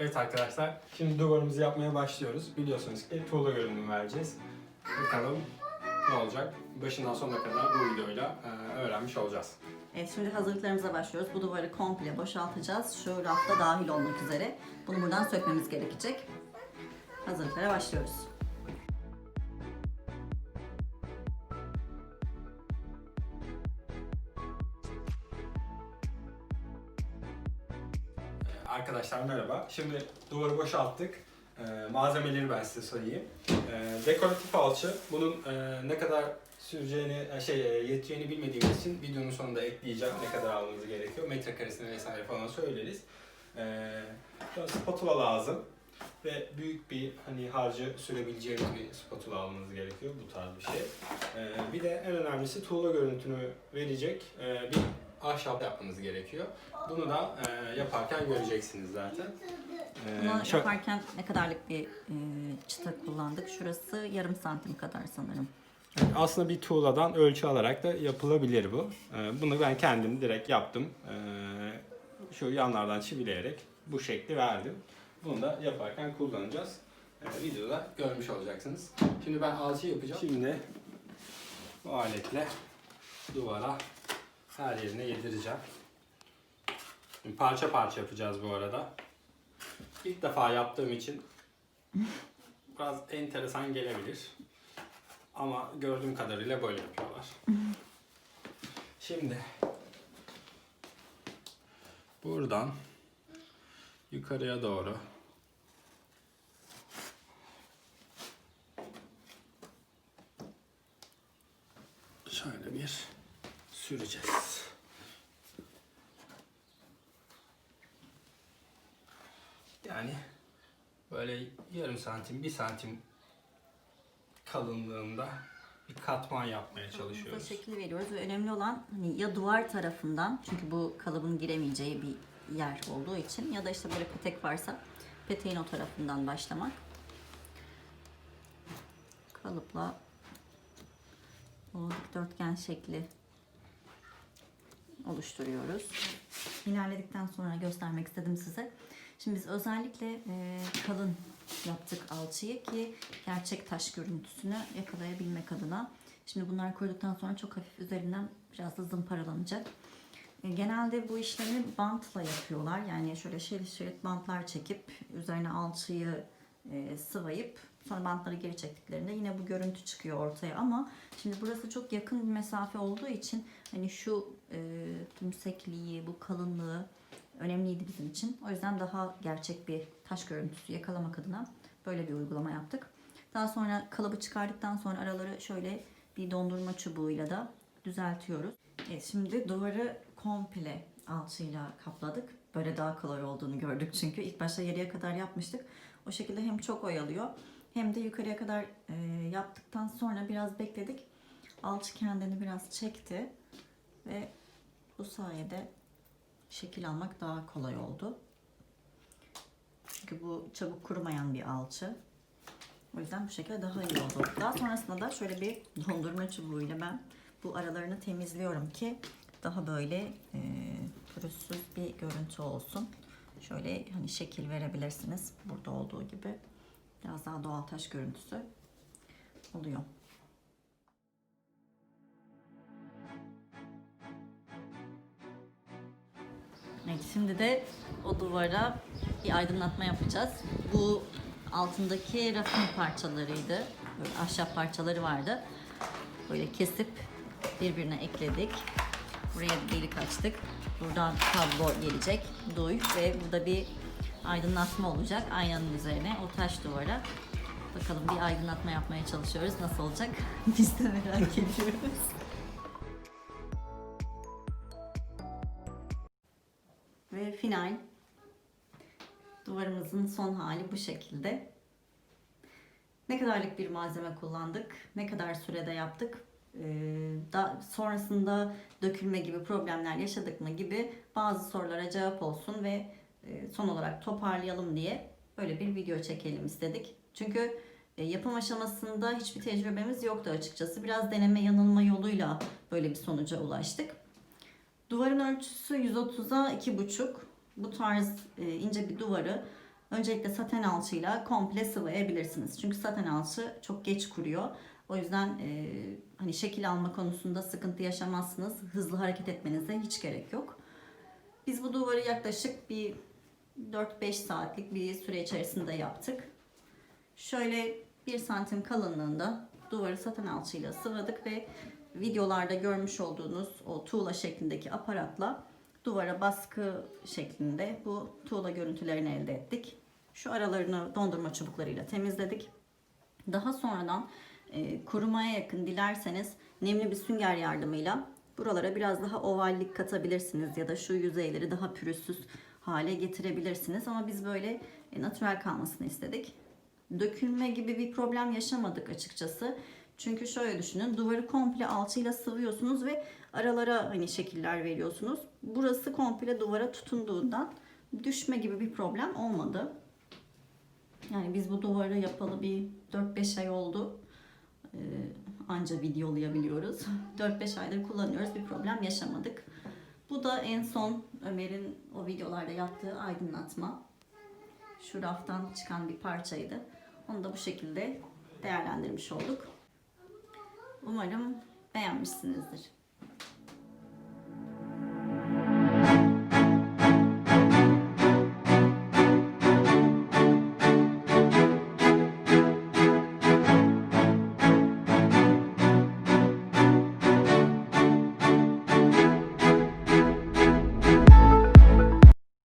Evet arkadaşlar, şimdi duvarımızı yapmaya başlıyoruz. Biliyorsunuz ki tuğla görünümü vereceğiz. Bakalım ne olacak? Başından sonuna kadar bu videoyla e, öğrenmiş olacağız. Evet şimdi hazırlıklarımıza başlıyoruz. Bu duvarı komple boşaltacağız. Şu rafta dahil olmak üzere. Bunu buradan sökmemiz gerekecek. Hazırlıklara başlıyoruz. Arkadaşlar merhaba. Şimdi duvarı boşalttık. Ee, malzemeleri ben size sayayım. Ee, dekoratif alçı. Bunun e, ne kadar süreceğini, e, şey e, yeteceğini bilmediğimiz için videonun sonunda ekleyeceğim. Ne kadar almanız gerekiyor. Metrekaresini vesaire falan söyleriz. Sonra spatula lazım. Ve büyük bir hani harcı sürebileceğimiz bir spatula almanız gerekiyor. Bu tarz bir şey. Ee, bir de en önemlisi tuğla görüntünü verecek e, bir ahşap yapmanız gerekiyor. Bunu da e, yaparken göreceksiniz zaten. Ee, Bunu şöyle- yaparken ne kadarlık bir e, çıta kullandık? Şurası yarım santim kadar sanırım. Aslında bir tuğladan ölçü alarak da yapılabilir bu. Ee, bunu ben kendim direkt yaptım. Ee, şu yanlardan çivileyerek bu şekli verdim. Bunu da yaparken kullanacağız. Ee, videoda görmüş olacaksınız. Şimdi ben alçı yapacağım. Şimdi bu aletle duvara her yerine yedireceğim. Şimdi parça parça yapacağız bu arada. İlk defa yaptığım için biraz enteresan gelebilir. Ama gördüğüm kadarıyla böyle yapıyorlar. Şimdi buradan yukarıya doğru şöyle bir süreceğiz. Yani böyle yarım santim, bir santim kalınlığında bir katman yapmaya çalışıyoruz. şekil veriyoruz ve önemli olan hani ya duvar tarafından çünkü bu kalıbın giremeyeceği bir yer olduğu için ya da işte böyle petek varsa peteğin o tarafından başlamak. Kalıpla o dikdörtgen şekli oluşturuyoruz. İlerledikten sonra göstermek istedim size. Şimdi biz özellikle e, kalın yaptık alçıyı ki gerçek taş görüntüsünü yakalayabilmek adına. Şimdi bunlar koyduktan sonra çok hafif üzerinden biraz da zımparalanacak. E, Genelde bu işlemi bantla yapıyorlar. Yani şöyle şerit şerit bantlar çekip üzerine alçıyı e, sıvayıp sonra bantları geri çektiklerinde yine bu görüntü çıkıyor ortaya ama şimdi burası çok yakın bir mesafe olduğu için hani şu e, tümsekliği, bu kalınlığı önemliydi bizim için. O yüzden daha gerçek bir taş görüntüsü yakalamak adına böyle bir uygulama yaptık. Daha sonra kalıbı çıkardıktan sonra araları şöyle bir dondurma çubuğuyla da düzeltiyoruz. Evet, şimdi duvarı komple alçıyla kapladık. Böyle daha kolay olduğunu gördük çünkü. ilk başta yarıya kadar yapmıştık. O şekilde hem çok oyalıyor hem de yukarıya kadar e, yaptıktan sonra biraz bekledik. Alçı kendini biraz çekti ve bu sayede şekil almak daha kolay oldu. Çünkü bu çabuk kurumayan bir alçı. O yüzden bu şekilde daha iyi oldu. Daha sonrasında da şöyle bir dondurma çubuğuyla ben bu aralarını temizliyorum ki daha böyle e, pürüzsüz bir görüntü olsun. Şöyle hani şekil verebilirsiniz. Burada olduğu gibi. Biraz daha doğal taş görüntüsü oluyor. Evet, şimdi de o duvara bir aydınlatma yapacağız. Bu altındaki rafın parçalarıydı. Böyle ahşap parçaları vardı. Böyle kesip birbirine ekledik. Buraya bir delik açtık. Buradan kablo gelecek. Duy ve burada bir aydınlatma olacak aynanın üzerine o taş duvara. Bakalım bir aydınlatma yapmaya çalışıyoruz. Nasıl olacak? Biz de merak ediyoruz. Ve final duvarımızın son hali bu şekilde. Ne kadarlık bir malzeme kullandık, ne kadar sürede yaptık, ee, da sonrasında dökülme gibi problemler yaşadık mı gibi bazı sorulara cevap olsun ve e, son olarak toparlayalım diye böyle bir video çekelim istedik. Çünkü e, yapım aşamasında hiçbir tecrübemiz yoktu açıkçası. Biraz deneme yanılma yoluyla böyle bir sonuca ulaştık. Duvarın ölçüsü 130'a 2,5. Bu tarz e, ince bir duvarı Öncelikle saten alçıyla komple sıvayabilirsiniz. Çünkü saten alçı çok geç kuruyor. O yüzden e, hani şekil alma konusunda sıkıntı yaşamazsınız. Hızlı hareket etmenize hiç gerek yok. Biz bu duvarı yaklaşık bir 4-5 saatlik bir süre içerisinde yaptık. Şöyle 1 santim kalınlığında duvarı saten alçıyla sıvadık ve videolarda görmüş olduğunuz o tuğla şeklindeki aparatla duvara baskı şeklinde bu tuğla görüntülerini elde ettik. Şu aralarını dondurma çubuklarıyla temizledik. Daha sonradan e, kurumaya yakın dilerseniz nemli bir sünger yardımıyla buralara biraz daha ovallik katabilirsiniz ya da şu yüzeyleri daha pürüzsüz hale getirebilirsiniz. Ama biz böyle e, natürel kalmasını istedik. Dökülme gibi bir problem yaşamadık açıkçası. Çünkü şöyle düşünün duvarı komple alçıyla sıvıyorsunuz ve aralara hani şekiller veriyorsunuz. Burası komple duvara tutunduğundan düşme gibi bir problem olmadı. Yani biz bu duvarı yapalı bir 4-5 ay oldu. Ee, anca videolayabiliyoruz. 4-5 aydır kullanıyoruz. Bir problem yaşamadık. Bu da en son Ömer'in o videolarda yaptığı aydınlatma. Şu raftan çıkan bir parçaydı. Onu da bu şekilde değerlendirmiş olduk. Umarım beğenmişsinizdir.